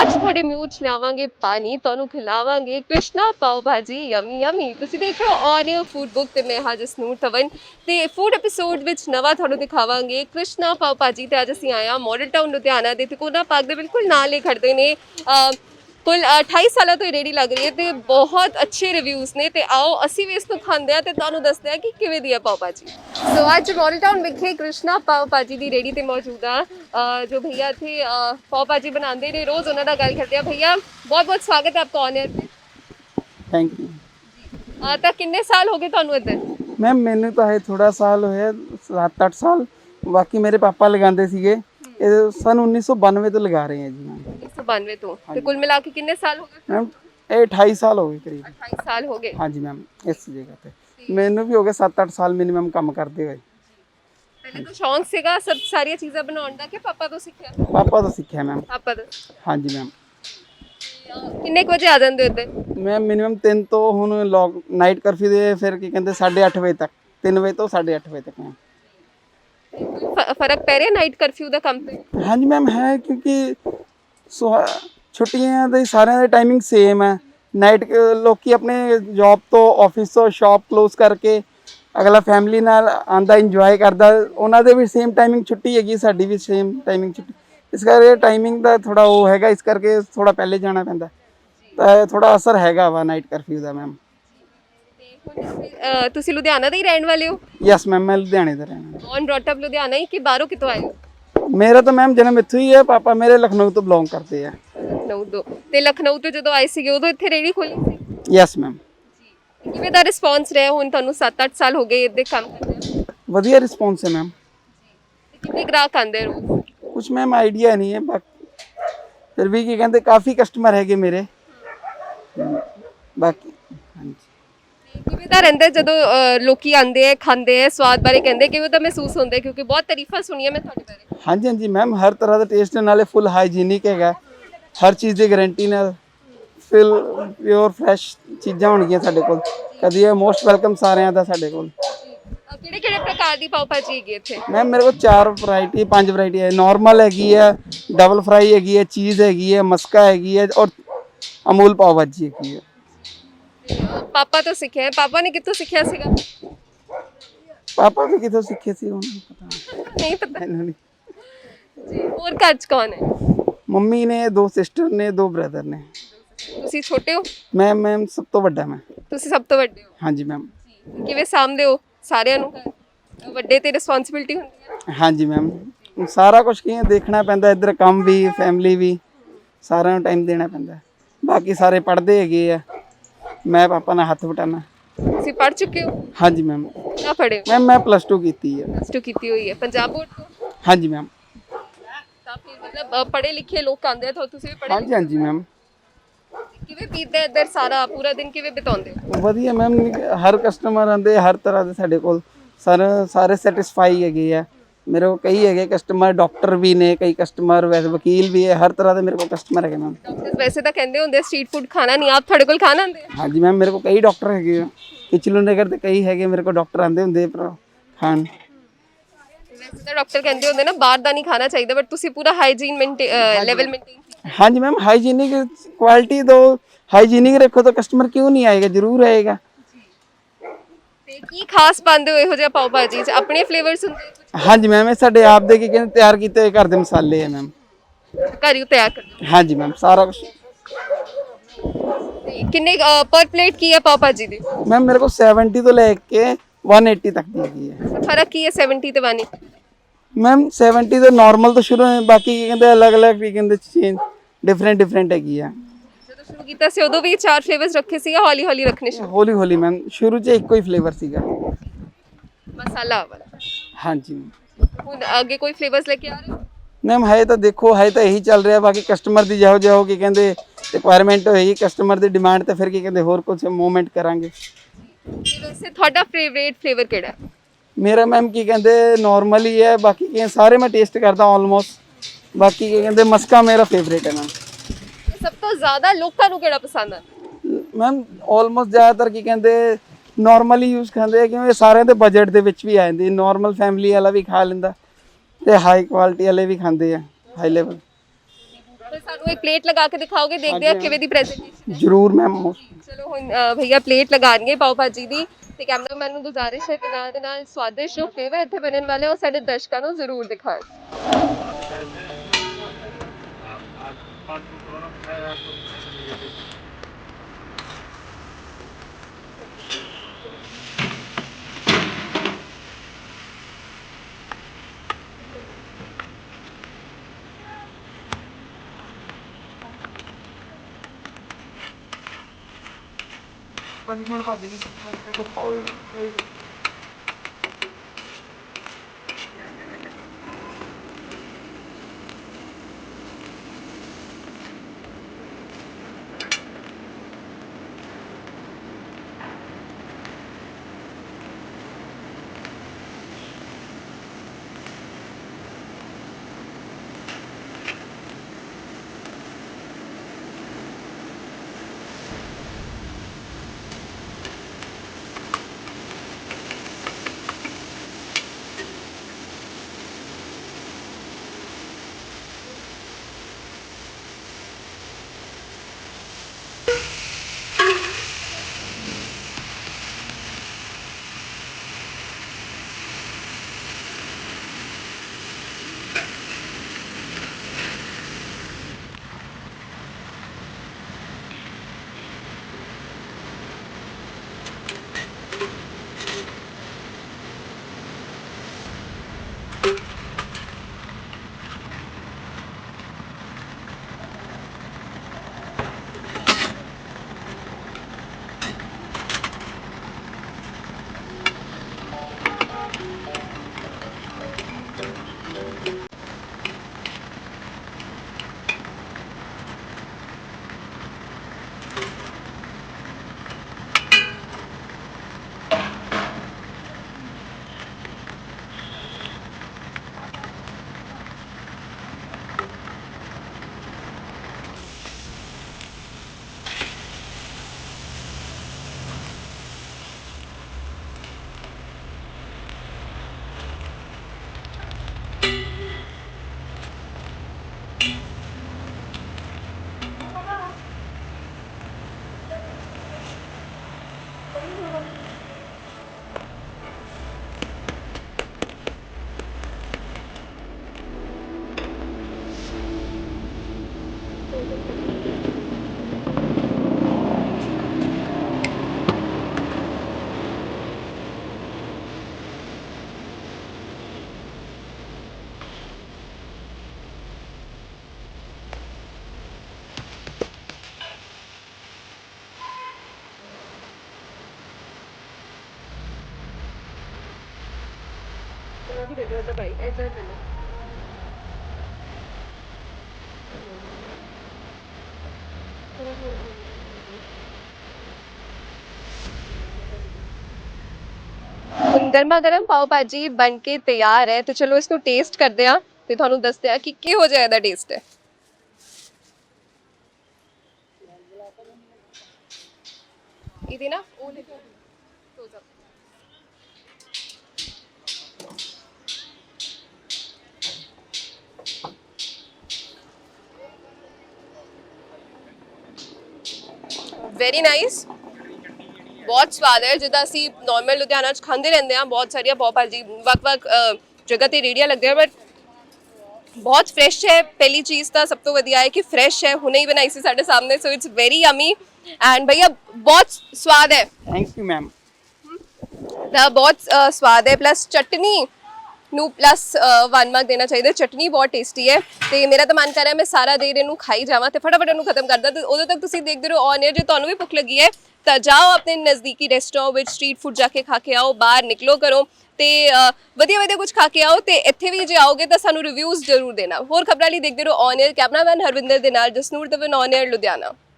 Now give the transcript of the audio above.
ਅੱਜ ਤੁਹਾਡੇ ਮੂੰਹ 'ਚ ਲਿਆਵਾਂਗੇ ਪਾਣੀ, ਤੁਹਾਨੂੰ ਖਿਲਾਵਾਂਗੇ ਕ੍ਰਿਸ਼ਨਾ ਪਾਓ ਭਾਜੀ, ਯਮੀ ਯਮੀ। ਤੁਸੀਂ ਦੇਖ ਰਹੇ ਹੋ ਔਨ ਫੂਡ ਬੁੱਕ ਤੇ ਮੈਂ ਹਾਂ ਜਸਨੂਰ ਤਵਨ ਤੇ ਫੂਡ ਐਪੀਸੋਡ ਵਿੱਚ ਨਵਾਂ ਤੁਹਾਨੂੰ ਦਿਖਾਵਾਂਗੇ। ਕ੍ਰਿਸ਼ਨਾ ਪਾਓ ਭਾਜੀ, ਤੇ ਅੱਜ ਅਸੀਂ ਆਏ ਹਾਂ ਮਾਡਲ ਟਾਊਨ ਲੁਧਿਆਣਾ ਦੇ ਤਿਕੋਨਾ ਪਾਰਕ ਦੇ ਬਿਲਕੁਲ ਨਾਲ ਹੀ ਖੜਦੇ ਨੇ। ਕੁੱਲ 28 ਸਾਲਾਂ ਤੋਂ ਇਹ ਰੇੜੀ ਲੱਗ ਰਹੀ ਹੈ ਤੇ ਬਹੁਤ ਅੱਛੇ ਰਿਵਿਊਜ਼ ਨੇ ਤੇ ਆਓ ਅਸੀਂ ਵੀ ਇਸ ਨੂੰ ਖਾਂਦੇ ਆ ਤੇ ਤੁਹਾਨੂੰ ਦੱਸਦੇ ਆ ਕਿ ਕਿਵੇਂ ਦੀ ਹੈ ਪਾਓ ਭਾਜੀ। ਸੋ ਅੱਜ ਮਾਡਲ ਟਾਊਨ ਵਿਖੇ ਕ੍ਰਿਸ਼ਨਾ ਪਾਓ ਭਾਜੀ ਦੀ ਰੇੜੀ ਤੇ ਮੌਜੂਦ ਆ ਜੋ ਭਈਆ ਇੱਥੇ ਪਾਓ ਭਾਜੀ ਬਣਾਉਂਦੇ ਨੇ ਰੋਜ਼ ਉਹਨਾਂ ਦਾ ਗੱਲ ਕਰਦੇ ਆ ਭਈਆ ਬਹੁਤ ਬਹੁਤ ਸਵਾਗਤ ਹੈ ਆਪਕਾ ਔਨ 에ਅਰ ਤੇ। ਥੈਂਕ ਯੂ ਅ, ਤਾਂ ਕਿੰਨੇ ਸਾਲ ਹੋ ਗਏ ਤੁਹਾਨੂੰ ਇੱਧਰ? ਮੈਮ ਮੈਨੂੰ ਤਾਂ ਹੈ ਥੋੜਾ ਸਾਲ ਹੋਇਆ 7-8 ਸਾਲ। ਬਾਕੀ ਮੇਰੇ ਪਾਪਾ ਲਗਾਉਂਦੇ ਸੀਗੇ। ਇਹ ਸਨ 1992 ਤੋਂ ਲਗਾ ਰਹੇ ਹਾਂ ਜੀ ਮੈਮ। 1992 ਤੋਂ। ਤੇ ਕੁੱਲ ਮਿਲਾ ਕੇ ਕਿੰਨੇ ਸਾਲ ਹੋ ਗਏ? ਮੈਮ ਇਹ 28 ਸਾਲ ਹੋ ਗਏ ਕਰੀਬ। 28 ਸਾਲ ਹੋ ਗਏ। ਹਾਂਜੀ ਮੈਮ ਇਸ ਜਗ੍ਹਾ ਤੇ। ਮੈਨੂੰ ਵੀ ਹੋ ਗਏ 7-8 ਸਾਲ ਮਿਨੀਮਮ ਕੰਮ ਕਰਦੇ ਹੋਏ। ਪਹਿਲੇ ਤਾਂ ਸ਼ੌਂਕ ਸੀਗਾ ਸਭ ਸਾਰੀਆਂ ਚੀਜ਼ਾਂ ਬਣਾਉਣ ਦਾ ਕਿ ਪਾਪਾ ਤੋਂ ਸਿੱਖਿਆ? ਪਾਪਾ ਤੋਂ ਸਿੱਖਿਆ ਮੈਮ। ਪਾਪਾ ਤੋਂ। ਹਾਂਜੀ ਮੈਮ। ਕਿੰਨੇ ਕੁ ਵਜੇ ਆ ਜਾਂਦੇ ਹੋ ਇੱਧਰ ਮੈਂ ਮਿਨੀਮਮ 3 ਤੋਂ ਹੁਣ ਲੌਕ ਨਾਈਟ ਕਰਫਿਊ ਦੇ ਫਿਰ ਕੀ ਕਹਿੰਦੇ 8:30 ਵਜੇ ਤੱਕ। 3 ਵਜੇ ਤੋਂ 8:30 ਵਜੇ ਤੱਕ ਮੈਮ। ਫ਼ਰਕ ਪੈ ਰਿਹਾ ਨਾਈਟ ਕਰਫਿਊ ਦਾ ਕੰਮ ਤੇ ਹਾਂਜੀ ਮੈਮ ਹੈ ਕਿਉਂਕਿ ਸੁਹਾ- ਛੁੱਟੀਆਂ ਦੇ ਸਾਰਿਆਂ ਦਾ ਟਾਈਮਿੰਗ ਸੇਮ ਹੈ ਨਾਈਟ ਲੋਕੀ ਆਪਣੇ ਜੌਬ ਤੋਂ ਆਫਿਸ ਤੋਂ ਸ਼ਾਪ ਕਲੋਜ਼ ਕਰਕੇ ਅਗਲਾ ਫੈਮਿਲੀ ਨਾਲ ਆਂਦਾ ਇੰਜੋਏ ਕਰਦਾ ਉਹਨਾਂ ਦੇ ਵੀ ਸੇਮ ਟਾਈਮਿੰਗ ਛੁੱਟੀ ਹੈਗੀ ਸਾਡੀ ਵੀ ਸੇਮ ਟਾਈਮਿੰਗ ਛੁੱਟੀ ਇਸ ਕਰਕੇ ਟਾਈਮਿੰਗ ਦਾ ਥੋੜਾ ਉਹ ਹੈਗਾ ਇਸ ਕਰਕੇ ਥੋੜਾ ਪਹਿਲੇ ਜਾਣਾ ਪੈਂਦਾ ਤਾਂ ਥੋੜਾ ਅਸਰ ਹੈਗਾ ਵਾ ਨਾਈਟ ਕਰਫਿਊ ਦਾ ਮੈਮ ਤੁਸੀਂ ਲੁਧਿਆਣਾ ਦੇ ਹੀ ਰਹਿਣ ਵਾਲੇ ਹੋ? ਯੈਸ ਮੈਮ ਮੈਂ ਲੁਧਿਆਣੇ ਦਾ ਰਹਿਣਾ ਔਨ ਬ੍ਰੌਟ ਅਪ ਲੁਧਿਆਣਾ ਹੀ ਕਿ ਬਾਹਰੋਂ ਕਿਤੋਂ ਆਏ ਹੋ? ਮੇਰਾ ਤਾਂ ਮੈਮ ਜਨਮ ਇੱਥੋਂ ਹੀ ਹੈ ਪਾਪਾ ਮੇਰੇ ਲਖਨਊ ਤੋਂ ਬਿਲੋਂਗ ਕਰਦੇ ਆ। ਲਖਨਊ ਤੋਂ। ਤੇ ਲਖਨਊ ਤੋਂ ਜਦੋਂ ਆਏ ਸੀਗੇ ਉਦੋਂ ਇੱਥੇ ਰੇੜੀ ਖੋਲੀ ਸੀ? ਯੈਸ ਮੈਮ ਕਿਵੇਂ ਦਾ ਰਿਸਪੌਂਸ ਰਿਹਾ? ਹੁਣ ਤੁਹਾਨੂੰ 7-8 ਸਾਲ ਹੋ ਗਏ ਇਹਦੇ ਕੰਮ ਕਰਦੇ ਵਧੀਆ ਰਿਸਪੌਂਸ ਹੈ ਮੈਮ ਕਿੰਨੇ ਗ੍ਰਾਹਕ ਆਉਂਦੇ ਰੋਜ਼? ਕੁਝ ਮੈਮ ਆਈਡੀਆ ਨਹੀਂ ਹੈ ਬਾਕੀ ਫਿਰ ਵੀ ਕੀ ਕਹਿੰਦੇ ਕਾਫੀ ਕਸਟਮਰ ਹੈਗੇ ਮੇਰੇ। ਹਮ, ਬਾਕੀ ਹਾਂਜੀ। ਕਿਵੇਂ ਦਾ ਰਹਿੰਦਾ ਜਦੋਂ ਅ, ਲੋਕੀ ਆਉਂਦੇ ਆ ਖਾਂਦੇ ਆ ਸਵਾਦ ਬਾਰੇ ਕਹਿੰਦੇ ਕਿਵੇਂ ਦਾ ਮਹਿਸੂਸ ਹੁੰਦਾ? ਹੈ? ਕਿਉਂਕਿ ਬਹੁਤ ਤਾਰੀਫਾਂ ਸੁਣੀਆਂ ਮੈਂ ਤੁਹਾਡੇ ਬਾਰੇ। ਹਾਂਜੀ ਹਾਂਜੀ ਮੈਮ ਹਰ ਤਰ੍ਹਾਂ ਦਾ ਟੇਸਟ ਨਾਲੇ ਫੁੱਲ ਹਾਈਜੀਨਿਕ ਹੈਗਾ। ਹਰ ਚੀਜ਼ ਦੀ ਗਾਰੰਟੀ ਨਾਲ ਫਿਲ ਪਿਓਰ ਫਰੈਸ਼ ਚੀਜ਼ਾਂ ਹੋਣਗੀਆਂ ਸਾਡੇ ਕੋਲ। ਕਦੀ ਇਹ ਮੋਸਟ ਵੈਲਕਮ ਸਾਰਿਆਂ ਦਾ ਸਾਡੇ ਕੋਲ। ਕਿਹੜੇ ਕਿਹੜੇ ਪ੍ਰਕਾਰ ਦੀ ਪਾਓ ਭਾਜੀ ਹੈਗੀ ਇੱਥੇ? ਮੈਮ ਮੇਰੇ ਕੋਲ ਚਾਰ ਵੈਰਾਈਟੀ ਪੰਜ ਵੈਰਾਈਟੀ ਹੈ। ਨਾਰਮਲ ਹੈਗੀ ਹੈ ਡਬਲ ਫਰਾਈ ਹੈਗੀ ਹੈ ਚੀਜ਼ ਹੈਗੀ ਹੈ ਮਸਕਾ ਹੈਗੀ ਹੈ ਔਰ ਅਮੂਲ ਪਾਵ ਭਾਜੀ ਹੈਗੀ ਹੈ। ਪਾਪਾ ਤੋਂ ਸਿੱਖਿਆ ਹੈ। ਪਾਪਾ ਨੇ ਕਿੱਥੋਂ ਸਿੱਖਿਆ ਸੀਗਾ? ਪਾਪਾ ਵੀ ਕਿਥੋਂ ਸਿੱਖੇ ਸੀ ਉਹਨੂੰ ਪਤਾ। ਨਹੀਂ ਪਤਾ। ਮੈਨੂੰ ਨਹੀਂ। ਜੀ ਹੋਰ ਘਰ 'ਚ ਕੌਣ ਹੈ? ਮੰਮੀ ਨੇ ਦੋ ਸਿਸਟਰ ਨੇ ਦੋ ਬ੍ਰਦਰ ਨੇ। ਤੁਸੀਂ ਛੋਟੇ ਹੋ? ਮੈਂ ਮੈਮ ਸਭ ਤੋਂ ਵੱਡਾ ਮੈਂ। ਤੁਸੀਂ ਸਭ ਤੋਂ ਵੱਡੇ ਹੋ? ਹਾਂਜੀ ਮੈਮ। ਕਿਵੇਂ ਸਾਂਭਦੇ ਹੋ ਸਾਰਿਆਂ ਨੂੰ ਘਰ? ਵੱਡੇ ਤੇ ਰਿਸਪੌਂਸਿਬਿਲਟੀ ਹੁੰਦੀ ਹੈ। ਹਾਂਜੀ ਮੈਮ। ਸਾਰਾ ਕੁਝ ਕੀ ਹੈ, ਦੇਖਣਾ ਪੈਂਦਾ ਇੱਧਰ ਕੰਮ ਵੀ ਫੈਮਿਲੀ ਵੀ ਸਾਰਿਆਂ ਨੂੰ ਟਾਈਮ ਦੇਣਾ ਪੈਂਦਾ। ਬਾਕੀ ਸਾਰੇ ਪੜ੍ਹਦੇ ਹੈਗੇ ਆ। ਮੈਂ ਪਾਪਾ ਨਾਲ ਹੱਥ ਵਟਾਣਾ ਤੁਸੀਂ ਪੜ ਚੁੱਕੇ ਹੋ? ਹਾਂਜੀ ਮੈਮ ਨਾ ਪੜ੍ਹੇ ਹੋ? ਮੈਮ ਮੈਂ ਪਲੱਸ 2 ਕੀਤੀ ਹੈ ਪਲੱਸ 2 ਕੀਤੀ ਹੋਈ ਹੈ। ਪੰਜਾਬ ਬੋਰਡ ਤੋਂ? ਹਾਂਜੀ ਮੈਮ ਤਾਂ ਫਿਰ ਮਤਲਬ ਅ, ਪੜ੍ਹੇ ਲਿਖੇ ਲੋਕ ਆਉਂਦੇ ਆ ਤਾਂ ਤੁਸੀਂ ਵੀ ਪੜ੍ਹੇ ਹਾਂਜੀ ਹਾਂਜੀ ਮੈਮ ਕਿਵੇਂ ਬੀਤਦਾ ਇੱਧਰ ਸਾਰਾ ਪੂਰਾ ਦਿਨ ਕਿਵੇਂ ਬਿਤਾਉਂਦੇ ਹੋ? ਵਧੀਆ ਮੈਮ ਹਰ ਕਸਟਮਰ ਆਂਦੇ ਹਰ ਤਰ੍ਹਾਂ ਦੇ ਸਾਡੇ ਕੋਲ। ਸਰ ਸਾਰੇ ਸੈਟੀਸਫਾਈ ਹੈਗੇ ਆ। ਮੇਰੇ ਕੋਲ ਕਈ ਹੈਗੇ ਕਸਟਮਰ ਡਾਕਟਰ ਵੀ ਨੇ ਕਈ ਕਸਟਮਰ ਵੈਸੇ ਵਕੀਲ ਵੀ ਹੈ ਹਰ ਤਰ੍ਹਾਂ ਦੇ ਮੇਰੇ ਕੋਲ ਕਸਟਮਰ ਹੈਗੇ ਮੈਮ ਡਾਕਟਰਸ ਵੈਸੇ ਤਾਂ ਕਹਿੰਦੇ ਹੁੰਦੇ ਸਟਰੀਟ ਫੂਡ ਖਾਣਾ ਨਹੀਂ ਆਪ ਤੁਹਾਡੇ ਕੋਲ ਖਾਣਾ ਆਉਂਦੇ ਆ ਹਾਂਜੀ ਮੈਮ ਮੇਰੇ ਕੋਲ ਕਈ ਡਾਕਟਰ ਹੈਗੇ ਆ। ਕਿਚਲੂ ਨਗਰ ਤੇ ਕਈ ਹੈਗੇ ਮੇਰੇ ਕੋਲ ਡਾਕਟਰ ਆਂਦੇ ਹੁੰਦੇ ਪਰ ਖਾਣ। ਵੈਸੇ ਤਾਂ ਡਾਕਟਰ ਕਹਿੰਦੇ ਹੁੰਦੇ ਨਾ ਬਾਹਰ ਦਾ ਨਹੀਂ ਖਾਣਾ ਚਾਹੀਦਾ ਬਟ ਤੁਸੀਂ ਪੂਰਾ ਹਾਈਜੀਨ ਲੈਵਲ ਮੇਨਟੇਨ ਹਾਂਜੀ। ਮੈਮ ਹਾਈਜੀਨਿਕ ਕੁਆਲਿਟੀ ਦੋ ਹਾਈਜੀਨਿਕ ਰੱਖੋ ਤਾਂ ਕਸਟਮਰ ਕਿਉਂ ਨਹੀਂ ਆਏਗਾ? ਜ਼ਰੂਰ ਆਏਗਾ। ਤੇ ਕੀ ਖਾਸ ਪਾਉਂਦੇ ਹੋ ਇਹੋ ਜਿਹਾ ਪਾਓ ਭਾਜੀ? ਚ ਆਪਣੇ ਫਲੇਵਰਸ ਹੁੰਦੇ? ਹਾਂਜੀ ਮੈਮ ਇਹ ਸਾਡੇ ਆਪ ਦੇ ਕੀ ਕਹਿੰਦੇ ਤਿਆਰ ਕੀਤੇ ਹੋਏ ਘਰ ਦੇ ਮਸਾਲੇ ਆ ਮੈਮ ਘਰ ਹੀ ਤਿਆਰ ਕਰਦੇ ਹਾਂਜੀ ਮੈਮ ਸਾਰਾ ਕੁਝ ਹੋ। ਤੇ ਕਿੰਨੇ ਪਰ ਪਲੇਟ ਕੀ ਹੈ ਪਾਓ ਭਾਜੀ ਦੀ? ਮੈਮ ਮੇਰੇ ਕੋਲ 70 ਤੋਂ ਲੈ ਕੇ 180 ਤੱਕ ਦੀ ਹੈਗੀ ਹੈ। ਫ਼ਰਕ ਕੀ ਹੈ 70 ਤੇ 180 ਮੈਮ 70 ਤੋਂ ਨਾਰਮਲ ਤੋਂ ਸ਼ੁਰੂ ਹੈ ਬਾਕੀ ਕੀ ਕਹਿੰਦੇ ਅਲੱਗ-ਅਲੱਗ ਕੀ ਕਹਿੰਦੇ ਚੇਂਜ ਡਿਫਰੈਂਟ ਡਿਫਰੈਂਟ ਹੈਗੀ ਆ। ਜਦੋਂ ਸ਼ੁਰੂ ਕੀਤਾ ਸੀ ਉਦੋਂ ਵੀ ਚਾਰ ਫਲੇਵਰਸ ਰੱਖੇ ਸੀਗਾ ਹੌਲੀ ਹੌਲੀ ਰੱਖਣੇ ਸ਼ੁਰੂ ਹੌਲੀ ਹੌਲੀ ਮੈਮ ਸ਼ੁਰੂ 'ਚ ਇੱਕੋ ਹੀ ਫਲੇਵਰ ਸੀਗਾ। ਮਸਾਲਾ ਵਾਲਾ। ਹਾਂਜੀ। ਹੁਣ ਅੱਗੇ ਕੋਈ ਫਲੇਵਰਸ ਲੈ ਕੇ ਆ ਰਹੇ ਹੋ? ਮੈਮ ਹੈ ਤਾਂ ਦੇਖੋ ਹੈ ਤਾਂ ਇਹੀ ਚੱਲ ਰਿਹਾ ਬਾਕੀ ਕਸਟਮਰ ਦੀ ਜਿਹੋ ਜਿਹੋ ਕੀ ਕਹਿੰਦੇ ਰਿਕੁਆਇਰਮੈਂਟ ਹੋਏਗੀ ਕਸਟਮਰ ਦੀ ਡਿਮਾਂਡ ਤੇ ਫਿਰ ਕੀ ਕਹਿੰਦੇ ਹੋਰ ਕੁਝ ਮੂਵਮੈਂਟ ਕਰਾਂਗੇ। ਤੇ ਵੈਸੇ ਤੁਹਾਡਾ ਫੇਵਰੇਟ ਫਲੇਵਰ ਕਿਹੜਾ ਹੈ? ਮੇਰਾ ਮੈਮ ਕੀ ਕਹਿੰਦੇ ਨਾਰਮਲ ਹੀ ਬਾਕੀ ਕੀ ਸਾਰੇ ਮੈਂ ਟੇਸਟ ਕਰਦਾ ਆਲਮੋਸਟ ਬਾਕੀ ਕੀ ਕਹਿੰਦੇ ਮਸਕਾ ਮੇਰਾ ਫੇਵਰੇਟ ਹੈ ਮੈਮ ਤੇ ਸਭ ਤੋਂ ਜ਼ਿਆਦਾ ਲੋਕਾਂ ਨੂੰ ਕਿਹੜਾ ਪਸੰਦ ਆਉਂਦਾ ਮੈਮ ਆਲਮੋਸਟ ਜ਼ਿਆਦਾਤਰ ਕੀ ਕਹਿੰਦੇ ਨਾਰਮਲੀ ਯੂਜ਼ ਖਾਂਦੇ ਆ ਕਿਉਂਕਿ ਸਾਰਿਆਂ ਦੇ ਬਜਟ ਦੇ ਵਿੱਚ ਵੀ ਆ ਜਾਂਦੀ ਨਾਰਮਲ ਫੈਮਿਲੀ ਵਾਲਾ ਵੀ ਖਾ ਲੈਂਦਾ ਤੇ ਹਾਈ ਕੁਆਲਿਟੀ ਵਾਲੇ ਵੀ ਖਾਂਦੇ ਆ ਹਾਈ ਲੈਵਲ ਤੇ ਸਾਨੂੰ ਇੱਕ ਪਲੇਟ ਲਗਾ ਕੇ ਦਿਖਾਓਗੇ ਦੇਖਦੇ ਆ ਕਿਵੇਂ ਦੀ ਪ੍ਰੈਜੈਂਟੇਸ਼ਨ ਜ਼ਰੂਰ ਮੈਮ ਚਲੋ ਹੁਣ ਭਈਆ ਪਲੇਟ ਲਗਾਣਗੇ ਪਾਓ ਭਾਜੀ ਦੀ ਤੇ ਕੈਮਰਾਮੈਨ ਨੂੰ ਗੁਜ਼ਾਰਿਸ਼ ਹੈ ਕਿ ਨਾਲ ਦੇ ਨਾਲ ਸਵਾਦਿਸ਼ਟ ਜੋ ਫਲੇਵਰ ਇੱਥੇ ਬਣਨ ਵਾਲੇ ਉਹ ਸਾਡੇ ਦਰਸ਼ਕਾਂ ਨੂੰ ਜ਼ਰੂਰ 把你们的话题给我抛一个抛一个 ਦਿਖਾਣ ਹੁਣ ਗਰਮਾ ਗਰਮ ਪਾਓ ਭਾਜੀ, ਬਣ ਕੇ ਤਿਆਰ ਹੈ। ਤੇ ਚਲੋ ਇਸ ਨੂੰ ਟੇਸਟ ਕਰਦੇ ਆ ਤੇ ਤੁਹਾਨੂੰ ਦੱਸਦੇ ਆ ਕਿ ਕਿਹੋ ਜਿਹਾ ਇਹਦਾ ਟੇਸਟ ਹੈ। ਇਹਦੇ ਨਾ ਉਹ ਲਿਖੋ close ਵੈਰੀ ਨਾਈਸ ਬਹੁਤ ਸਵਾਦ ਹੈ ਜਿੱਦਾਂ ਅਸੀਂ ਨਾਰਮਲ ਲੁਧਿਆਣਾ ਚ ਖਾਂਦੇ ਰਹਿੰਦੇ ਆ ਬਹੁਤ ਸਾਰੀਆਂ ਪਾਓ ਭਾਜੀ ਵੱਖ-ਵੱਖ ਜਗ੍ਹਾ ਤੇ ਰੇੜੀਆਂ ਲੱਗਦੀਆਂ ਬਟ ਬਹੁਤ ਫਰੈਸ਼ ਹੈ। ਪਹਿਲੀ ਚੀਜ਼ ਤਾਂ ਸਭ ਤੋਂ ਵਧੀਆ ਹੈ ਕਿ ਫਰੈਸ਼ ਹੈ ਹੁਣੇ ਹੀ ਬਣਾਈ ਸੀ ਸਾਡੇ ਸਾਹਮਣੇ so it's very yummy and ਭਈਆ ਬਹੁਤ ਸਵਾਦ ਹੈ। ਥੈਂਕ ਯੂ ਮੈਮ ਦਾ ਬਹੁਤ ਸਵਾਦ ਹੈ ਪਲੱਸ ਚਟਨੀ ਨੂੰ ਪਲੱਸ 1 ਮਾਰਕ ਦੇਣਾ ਚਾਹੀਦਾ। ਚਟਨੀ ਬਹੁਤ ਟੇਸਟੀ ਹੈ ਤੇ ਮੇਰਾ ਤਾਂ ਮਨ ਕਰ ਰਿਹਾ ਮੈਂ ਸਾਰਾ ਦੇਰ ਇਹਨੂੰ ਖਾਈ ਜਾਵਾਂ ਤੇ ਫਟਾਫਟ ਇਹਨੂੰ ਖਤਮ ਕਰਦਾ। ਤੇ ਉਦੋਂ ਤੱਕ ਤੁਸੀਂ ਦੇਖਦੇ ਰਹੋ ਔਨ 에ਅਰ ਜੇ ਤੁਹਾਨੂੰ ਵੀ ਭੁੱਖ ਲੱਗੀ ਹੈ, ਤਾਂ ਜਾਓ ਆਪਣੇ ਨਜ਼ਦੀਕੀ ਰੈਸਟੋਰੈਂਟ ਵਿੱਚ ਸਟਰੀਟ ਫੂਡ ਜਾ ਕੇ ਖਾ ਕੇ ਆਓ, ਬਾਹਰ ਨਿਕਲੋ ਕਰੋ ਤੇ ਵਧੀਆ ਵਧੀਆ ਕੁਝ ਖਾ ਕੇ ਆਓ ਤੇ ਇੱਥੇ ਵੀ ਜੇ ਆਓਗੇ ਤਾਂ ਸਾਨੂੰ ਰਿਵਿਊਜ਼ ਜ਼ਰੂਰ ਦੇਣਾ। ਹੋਰ ਖਬਰਾਂ ਲਈ ਦੇਖਦੇ ਰਹੋ ਔਨ 에ਅਰ ਕੈਮਰਾਮੈਨ ਹਰਵਿੰਦਰ ਦੇ ਨਾਲ ਜਸਨੂਰ ਦਵਨ ਔਨ 에ਅਰ ਲੁਧਿਆਣਾ।